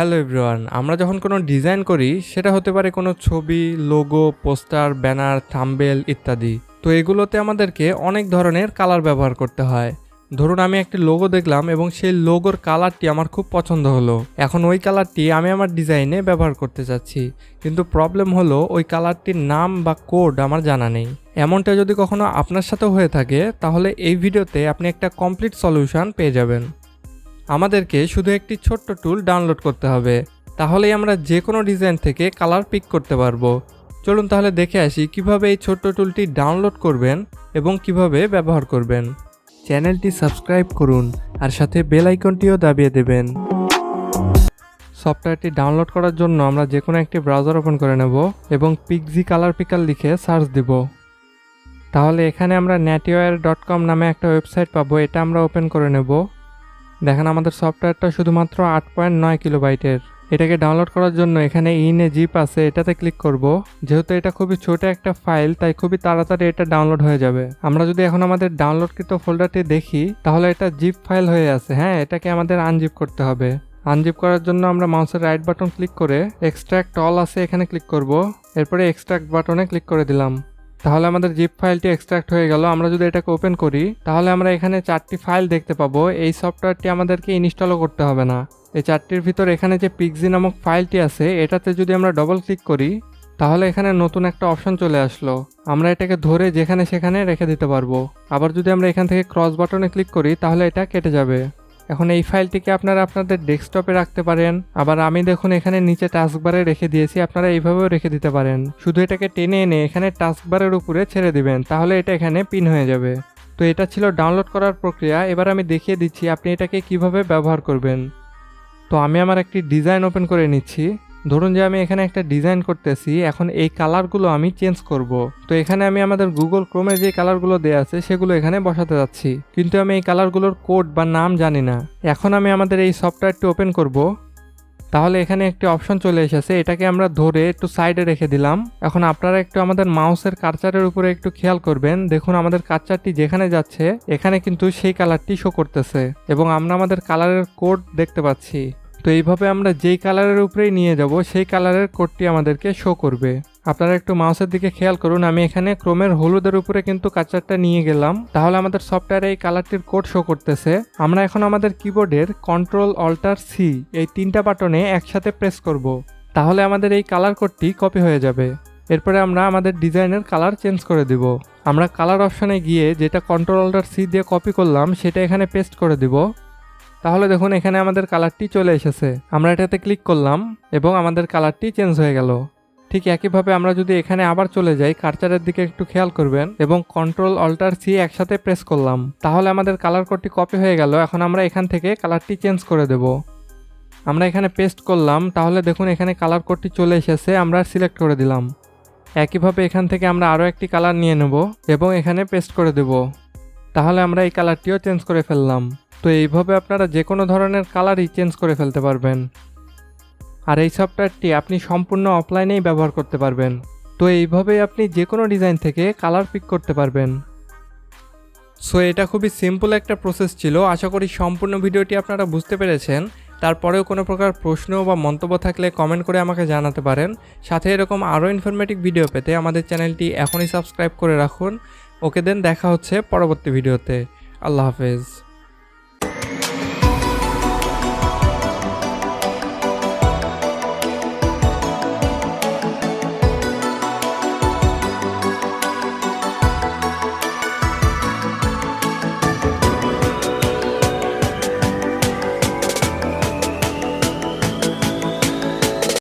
Hello everyone আমরা যখন কোনো ডিজাইন করি, সেটা হতে পারে কোনো ছবি লোগো পোস্টার ব্যানার থাম্বেল ইত্যাদি। তো এগুলোতে আমাদেরকে অনেক ধরনের কালার ব্যবহার করতে হয়। ধরুন আমি একটি লোগো দেখলাম এবং সেই লোগোর কালারটি আমার খুব পছন্দ হলো। এখন ওই কালারটি আমি আমার ডিজাইনে ব্যবহার করতে চাচ্ছি। কিন্তু প্রবলেম হলো ওই কালারটির নাম বা কোড আমার জানা নেই। এমনটা যদি কখনো আপনার সাথেও হয়ে থাকে, তাহলে এই ভিডিওতে আপনি একটা কমপ্লিট সলিউশন পেয়ে যাবেন। আমাদেরকে শুধু একটি ছোট্ট টুল ডাউনলোড করতে হবে। তাহলেই আমরা যে কোনো ডিজাইন থেকে কালার পিক করতে পারব। চলুন তাহলে দেখে আসি কীভাবে এই ছোট্ট টুলটি ডাউনলোড করবেন এবং কীভাবে ব্যবহার করবেন। চ্যানেলটি সাবস্ক্রাইব করুন আর সাথে বেল আইকনটিও দাবিয়ে দেবেন। সফটওয়্যারটি ডাউনলোড করার জন্য আমরা যে কোনো একটি ব্রাউজার ওপেন করে নেব এবং পিকজি কালার পিকার লিখে সার্চ দিব। তাহলে এখানে আমরা নেটওয়ার ডট কম নামে একটা ওয়েবসাইট পাবো, এটা আমরা ওপেন করে নেব। দেখেন আমাদের সফটওয়্যারটা শুধুমাত্র আট পয়েন্ট নয় কিলোবাইটের। এটাকে ডাউনলোড করার জন্য এখানে ইনে জিপ আছে, এটাতে ক্লিক করব। যেহেতু এটা খুবই ছোট একটা ফাইল তাই খুবই তাড়াতাড়ি এটা ডাউনলোড হয়ে যাবে। আমরা যদি এখন আমাদের ডাউনলোডকৃত ফোল্ডারটি দেখি, তাহলে এটা জিপ ফাইল হয়ে আছে। হ্যাঁ এটাকে আমাদের আনজিপ করতে হবে। আনজিপ করার জন্য আমরা মাউসের রাইট বাটন ক্লিক করে এক্সট্রাক্ট অল আছে এখানে ক্লিক করব। এরপরে এক্সট্রাক্ট বাটনে ক্লিক করে দিলাম। তাহলে আমাদের জিপ ফাইলটি এক্সট্রাক্ট হয়ে গেল। আমরা যদি এটাকে ওপেন করি, তাহলে আমরা এখানে চারটি ফাইল দেখতে পাবো। এই সফটওয়্যারটি আমাদেরকে ইনস্টলও করতে হবে না। এই চারটির ভিতর এখানে যে পিকজি নামক ফাইলটি আছে, এটাতে যদি আমরা ডবল ক্লিক করি, তাহলে এখানে নতুন একটা অপশন চলে আসলো। আমরা এটাকে ধরে যেখানে সেখানে রেখে দিতে পারব। আবার যদি আমরা এখান থেকে ক্রস বাটনে ক্লিক করি, তাহলে এটা কেটে যাবে। এখন এই ফাইলটিকে আপনারা আপনাদের ডেস্কটপে রাখতে পারেন। আবার আমি দেখুন এখানে নিচে টাস্কবারে রেখে দিয়েছি, আপনারা এইভাবেও রেখে দিতে পারেন। শুধু এটাকে টেনে এনে এখানে টাস্কবারের উপরে ছেড়ে দিবেন, তাহলে এটা এখানে পিন হয়ে যাবে। তো এটা ছিল ডাউনলোড করার প্রক্রিয়া, এবার আমি দেখিয়ে দিচ্ছি আপনি এটাকে কীভাবে ব্যবহার করবেন। তো আমি আমার একটি ডিজাইন ওপেন করে নিচ্ছি। ধরুন যে আমি এখানে একটা ডিজাইন করতেছি, এখন এই কালারগুলো আমি চেঞ্জ করব। তো এখানে আমি আমাদের গুগল ক্রোমে যে কালারগুলো দেওয়া আছে, সেগুলো এখানে বসাতে যাচ্ছি। কিন্তু আমি এই কালারগুলোর কোড বা নাম জানি না। এখন আমি আমাদের এই সফটওয়্যারটি ওপেন করব। তাহলে এখানে একটি অপশন চলে এসেছে, এটাকে আমরা ধরে একটু সাইডে রেখে দিলাম। এখন আপনারা একটু আমাদের মাউসের কার্চারের উপরে একটু খেয়াল করবেন। দেখুন, আমাদের কার্চারটি যেখানে যাচ্ছে, এখানে কিন্তু সেই কালারটি শো করতেছে। এবং আমরা আমাদের কালারের কোড দেখতে পাচ্ছি। তো এইভাবে আমরা যেই কালারের উপরেই নিয়ে যাব, সেই কালারের কোডটি আমাদেরকে শো করবে। আপনারা একটু মাউসের দিকে খেয়াল করুন, আমি এখানে ক্রোমের হলুদের উপরে কিন্তু কাচারটা নিয়ে গেলাম। তাহলে আমাদের সফটওয়্যারে এই কালারটির কোড শো করতেছে। আমরা এখন আমাদের কিবোর্ডের কন্ট্রোল অল্টার সি এই তিনটা বাটনে একসাথে প্রেস করব। তাহলে আমাদের এই কালার কোডটি কপি হয়ে যাবে। এরপরে আমরা আমাদের ডিজাইনের কালার চেঞ্জ করে দিব। আমরা কালার অপশানে গিয়ে যেটা কন্ট্রোল অল্টার সি দিয়ে কপি করলাম, সেটা এখানে পেস্ট করে দিব। তাহলে দেখুন, এখানে আমাদের কালারটি চলে এসেছে। আমরা এটাতে ক্লিক করলাম এবং আমাদের কালারটি চেঞ্জ হয়ে গেল। ঠিক একইভাবে আমরা যদি এখানে আবার চলে যাই, কার্চারের দিকে একটু খেয়াল করবেন এবং কন্ট্রোল, অল্টার, সি একসাথে প্রেস করলাম। তাহলে আমাদের কালার কোডটি কপি হয়ে গেল। এখন আমরা এখান থেকে কালারটি চেঞ্জ করে দেব। আমরা এখানে পেস্ট করলাম। তাহলে দেখুন, এখানে কালার কোডটি চলে এসেছে। আমরা সিলেক্ট করে দিলাম। একইভাবে এখান থেকে আমরা আরও একটি কালার নিয়ে নেব এবং এখানে পেস্ট করে দেব। তাহলে আমরা এই কালারটিও চেঞ্জ করে ফেললাম। তো এইভাবে আপনারা যে কোনো ধরনের কালারই চেঞ্জ করে ফেলতে পারবেন। আর এই সফটওয়্যারটি আপনি সম্পূর্ণ অফলাইনেই ব্যবহার করতে পারবেন। তো এইভাবেই আপনি যে কোনো ডিজাইন থেকে কালার পিক করতে পারবেন। সো এটা খুবই সিম্পল একটা প্রসেস ছিল। আশা করি সম্পূর্ণ ভিডিওটি আপনারা বুঝতে পেরেছেন। তারপরেও কোনো প্রকার প্রশ্ন বা মন্তব্য থাকলে কমেন্ট করে আমাকে জানাতে পারেন। সাথে এরকম আরও ইনফরমেটিভ ভিডিও পেতে আমাদের চ্যানেলটি এখনই সাবস্ক্রাইব করে রাখুন। ওকে দেন, দেখা হচ্ছে পরবর্তী ভিডিওতে। আল্লাহ হাফেজ।